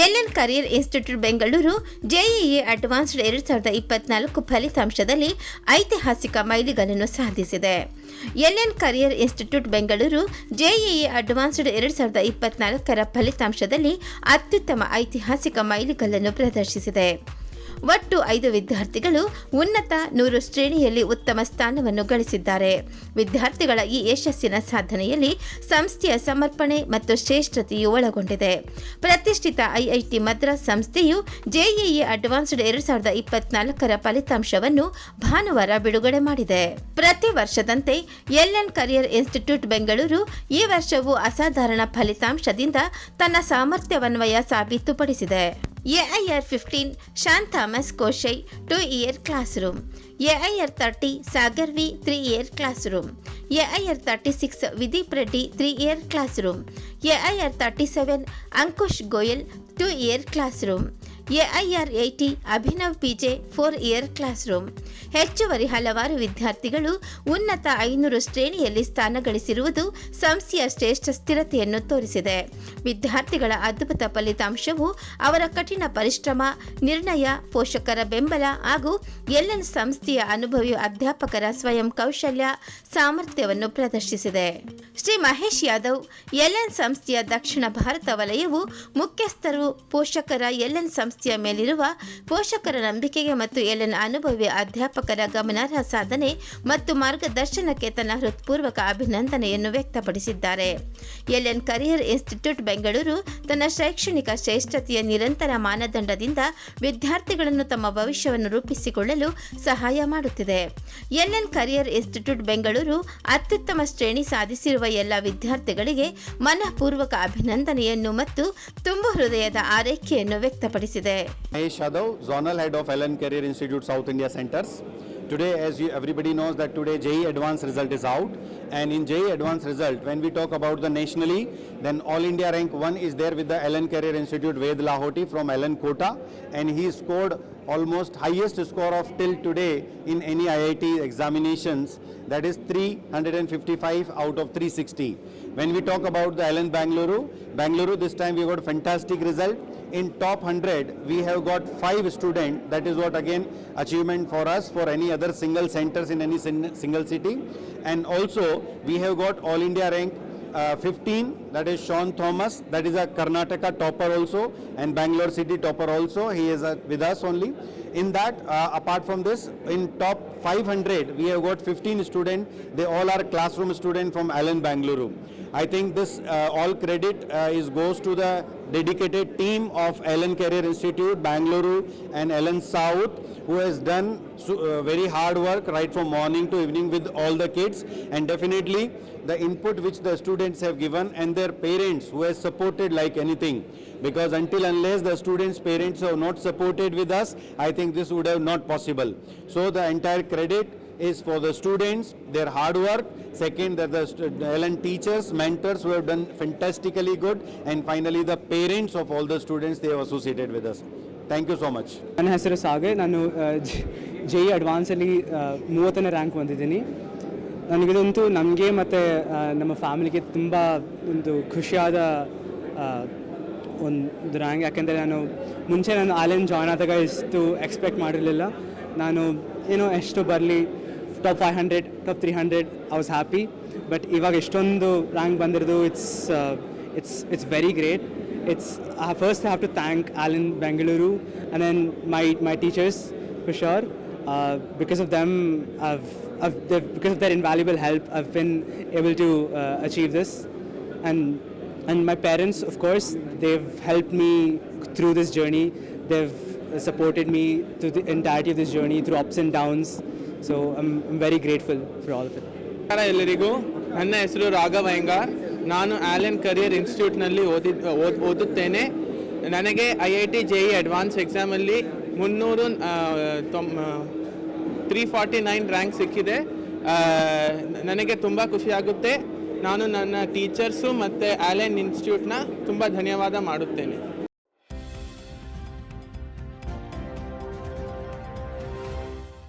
L N career institute Bengaluru JEE advanced ಎರಡು ಸಾವಿರದ ಇಪ್ಪತ್ನಾಲ್ಕು ಫಲಿತಾಂಶದಲ್ಲಿ ಐತಿಹಾಸಿಕ ಮೈಲಿಗಲ್ಲನ್ನು ಸಾಧಿಸಿದೆ. L N career institute Bengaluru JEE advanced ಎರಡು ಸಾವಿರದ ಇಪ್ಪತ್ನಾಲ್ಕರ ಫಲಿತಾಂಶದಲ್ಲಿ ಅತ್ಯುತ್ತಮ ಐತಿಹಾಸಿಕ ಮೈಲಿಗಲ್ಲನ್ನು ಪ್ರದರ್ಶಿಸಿದೆ. ಒಟ್ಟು ಐದು ವಿದ್ಯಾರ್ಥಿಗಳು ಉನ್ನತ ನೂರು ಶ್ರೇಣಿಯಲ್ಲಿ ಉತ್ತಮ ಸ್ಥಾನವನ್ನು ಗಳಿಸಿದ್ದಾರೆ. ವಿದ್ಯಾರ್ಥಿಗಳ ಈ ಯಶಸ್ಸಿನ ಸಾಧನೆಯಲ್ಲಿ ಸಂಸ್ಥೆಯ ಸಮರ್ಪಣೆ ಮತ್ತು ಶ್ರೇಷ್ಠತೆಯು ಒಳಗೊಂಡಿದೆ. ಪ್ರತಿಷ್ಠಿತ ಐಐಟಿ ಮದ್ರಾಸ್ ಸಂಸ್ಥೆಯು ಜೆಇಇ ಅಡ್ವಾನ್ಸ್ಡ್ ಎರಡು ಸಾವಿರದ ಇಪ್ಪತ್ನಾಲ್ಕರ ಫಲಿತಾಂಶವನ್ನು ಭಾನುವಾರ ಬಿಡುಗಡೆ ಮಾಡಿದೆ. ಪ್ರತಿ ವರ್ಷದಂತೆ ಎಲ್ಎನ್ ಕರಿಯರ್ ಇನ್ಸ್ಟಿಟ್ಯೂಟ್ ಬೆಂಗಳೂರು ಈ ವರ್ಷವೂ ಅಸಾಧಾರಣ ಫಲಿತಾಂಶದಿಂದ ತನ್ನ ಸಾಮರ್ಥ್ಯವನ್ವಯ ಸಾಬೀತುಪಡಿಸಿದೆ. AIR fifteen Shaan Thomas Koshy two year classroom AIR thirty Sagar V three year classroom AIR thirty six Videep Reddy three year classroom AIR thirty seven Ankush Goyal two year classroom AIR eighty Abhinav PJ four year classroom ಹೆಚ್ಚುವರಿ ಹಲವಾರು ವಿದ್ಯಾರ್ಥಿಗಳು ಉನ್ನತ ಐನೂರು ಶ್ರೇಣಿಯಲ್ಲಿ ಸ್ಥಾನ ಗಳಿಸಿರುವುದು ಸಂಸ್ಥೆಯ ಶ್ರೇಷ್ಠ ಸ್ಥಿರತೆಯನ್ನು ತೋರಿಸಿದೆ. ವಿದ್ಯಾರ್ಥಿಗಳ ಅದ್ಭುತ ಫಲಿತಾಂಶವು ಅವರ ಕಠಿಣ ಪರಿಶ್ರಮ, ನಿರ್ಣಯ, ಪೋಷಕರ ಬೆಂಬಲ ಹಾಗೂ ಎಲ್ಎನ್ ಸಂಸ್ಥೆಯ ಅನುಭವಿ ಅಧ್ಯಾಪಕರ ಸ್ವಯಂ ಕೌಶಲ್ಯ ಸಾಮರ್ಥ್ಯವನ್ನು ಪ್ರದರ್ಶಿಸಿದೆ. ಶ್ರೀ ಮಹೇಶ್ ಯಾದವ್ ಎಲ್ಎನ್ ಸಂಸ್ಥೆಯ ದಕ್ಷಿಣ ಭಾರತ ವಲಯವು ಮುಖ್ಯಸ್ಥರು, ಪೋಷಕರ ಎಲ್ಎನ್ ಸಂಸ್ಥೆಯ ಮೇಲಿರುವ ಪೋಷಕರ ನಂಬಿಕೆಗೆ ಮತ್ತು ಎಲ್ಎನ್ ಅನುಭವಿ ಅಧ್ಯಾಪಕರ ಗಮನಾರ್ಹ ಸಾಧನೆ ಮತ್ತು ಮಾರ್ಗದರ್ಶನಕ್ಕೆ ತನ್ನ ಹೃತ್ಪೂರ್ವಕ ಅಭಿನಂದನೆಯನ್ನು ವ್ಯಕ್ತಪಡಿಸಿದ್ದಾರೆ. ಎಲ್ಎನ್ ಕರಿಯರ್ ಇನ್ಸ್ಟಿಟ್ಯೂಟ್ ಬೆಂಗಳೂರು ತನ್ನ ಶೈಕ್ಷಣಿಕ ಶ್ರೇಷ್ಠತೆಯ ನಿರಂತರ ಮಾನದಂಡದಿಂದ ವಿದ್ಯಾರ್ಥಿಗಳನ್ನು ತಮ್ಮ ಭವಿಷ್ಯವನ್ನು ರೂಪಿಸಿಕೊಳ್ಳಲು ಸಹಾಯ ಮಾಡುತ್ತಿದೆ. ಎಲ್ಎನ್ ಕರಿಯರ್ ಇನ್ಸ್ಟಿಟ್ಯೂಟ್ ಬೆಂಗಳೂರು ಅತ್ಯುತ್ತಮ ಶ್ರೇಣಿ ಸಾಧಿಸಿರುವ ಎಲ್ಲ ವಿದ್ಯಾರ್ಥಿಗಳಿಗೆ ಮನಃಪೂರ್ವಕ ಅಭಿನಂದನೆಯನ್ನು ಮತ್ತು ತುಂಬು ಹೃದಯದ ಆರೈಕೆಯನ್ನು ವ್ಯಕ್ತಪಡಿಸಿದೆ. Mahesh Yadav, Zonal Head of Ellen Career Institute South India Centers. Today, as you, everybody knows that today JE Advanced result is out. And in JE Advanced result, when we talk about the nationally, then All India rank 1 is there with the Ellen Career Institute Ved Lahoti from Ellen Kota. And he scored almost highest score of till today in any IIT examinations. That is 355 out of 360. When we talk about the Ellen Bangalore, Bangalore this time we got fantastic result in top 100 we have got five students that is what again achievement for us for any other single centers in any sin- single city. And also we have got all india rank uh, 15 that is sean thomas. That is a karnataka topper also and bangalore city topper also. He is uh, with us only. In that uh, apart from this in top 500 we have got 15 students. They all are classroom students from allen bangalore. I think this uh, all credit uh, is goes to the dedicated team of Ellen Career Institute, Bangalore and Ellen South who has done so, uh, very hard work right from morning to evening with all the kids. And definitely the input which the students have given and their parents who has supported like anything because until unless the students parents have not supported with us I think this would have not possible so the entire credit is for the students, their hard work. Second, that the stu- Ellen teachers, mentors who have done fantastically good. And finally, the parents of all the students they have associated with us. Thank you so much. ನನ್ನ ಹೆಸರು ಸಾಗರ್ ನಾನು J E ಅಡ್ವಾನ್ಸಲ್ಲಿ ಮೂವತ್ತನೇ rank ಬಂದಿದ್ದೀನಿ ನನಗಿದಂತೂ ನಮಗೆ ಮತ್ತು ನಮ್ಮ ಫ್ಯಾಮಿಲಿಗೆ ತುಂಬ ಒಂದು ಖುಷಿಯಾದ ಒಂದು ರ್ಯಾಂಕ್. ಯಾಕೆಂದರೆ ನಾನು ಮುಂಚೆ ನಾನು ಆಲೆನ್ ಜಾಯ್ನ್ ಆದಾಗ ಇಷ್ಟು ಎಕ್ಸ್ಪೆಕ್ಟ್ ಮಾಡಿರಲಿಲ್ಲ. ನಾನು ಏನೋ ಎಷ್ಟು ಬರಲಿ, top five hundred, top three hundred, I was happy. But ಇವಾಗ ಎಷ್ಟೊಂದು ರ್ಯಾಂಕ್ ಬಂದಿರೋದು, it's it's it's very great. It's I first have to thank all in Bengaluru and then my my teachers sure. Uh, because of them, I've, I've they've- because of their invaluable help, I've been able to uh, achieve this, and and my parents, of course, they've helped me through this journey. They've supported me through the entirety of this journey through ups and downs. So I'm, I'm very grateful for all of it. ನಮಸ್ಕಾರ ಎಲ್ಲರಿಗೂ ನನ್ನ ಹೆಸರು ರಾಘವ್ ಅಯ್ಯಂಗಾರ್ ನಾನು Allen career ಇನ್ಸ್ಟಿಟ್ಯೂಟ್ನಲ್ಲಿ ಓದಿ ಓದ್ ಓದುತ್ತೇನೆ ನನಗೆ I I T J E advance ಎಕ್ಸಾಮಲ್ಲಿ ಮುನ್ನೂರು ತೊಮ್ ತ್ರೀ ಫಾರ್ಟಿ ನೈನ್ ರ್ಯಾಂಕ್ ಸಿಕ್ಕಿದೆ. ನನಗೆ ತುಂಬ ಖುಷಿಯಾಗುತ್ತೆ ನಾನು ನನ್ನ ಟೀಚರ್ಸು ಮತ್ತು ಆಲೆನ್ ಇನ್ಸ್ಟಿಟ್ಯೂಟ್ನ ತುಂಬ ಧನ್ಯವಾದ ಮಾಡುತ್ತೇನೆ.